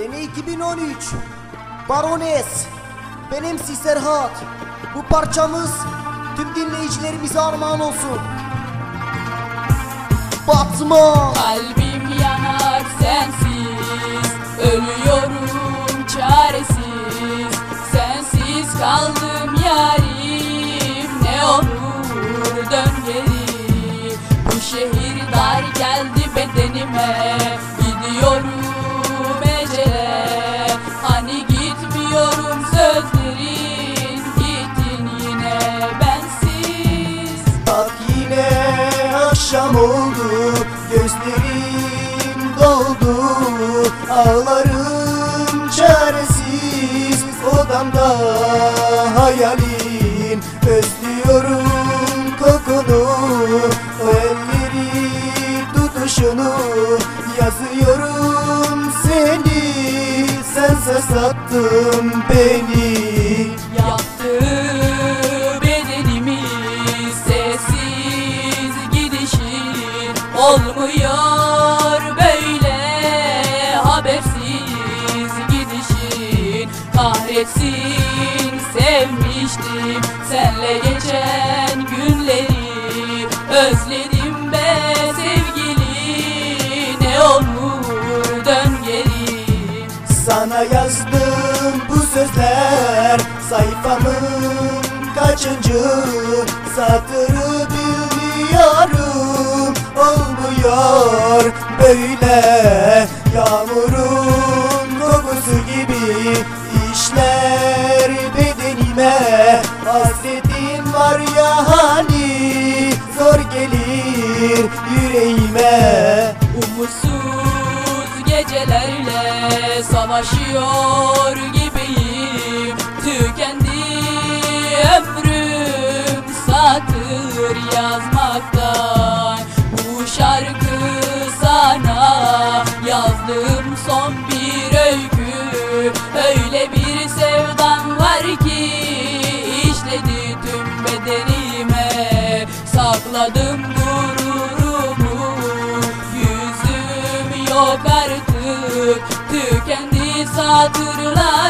Sene 2013 Barones Benim Serhat Bu parçamız tüm dinleyicilerimize armağan olsun. Batman Kalbim yanar sensiz. Ölüyorum çaresiz. Sensiz kaldım akşam oldu Gözlerim doldu Ağlarım çaresiz Odamda hayalin Özlüyorum kokunu O elleri tutuşunu Yazıyorum seni Sense sattın beni Kahretsin. Sevmiştim senle geçen günleri. Özledim be sevgili. Ne olur dön geri. Sana yazdım bu sözler Sayfamın kaçıncı Satırı bilmiyorum Olmuyor böyle Yağmurun yüreğime Umutsuz gecelerle savaşıyor gibiyim. Tükendi ömrüm satır yazmaktan. Bu şarkı sana yazdığım son bir öykü. Öyle bir sevdam var ki işledi tüm bedenime. Sakladım artık Tükendi satırlar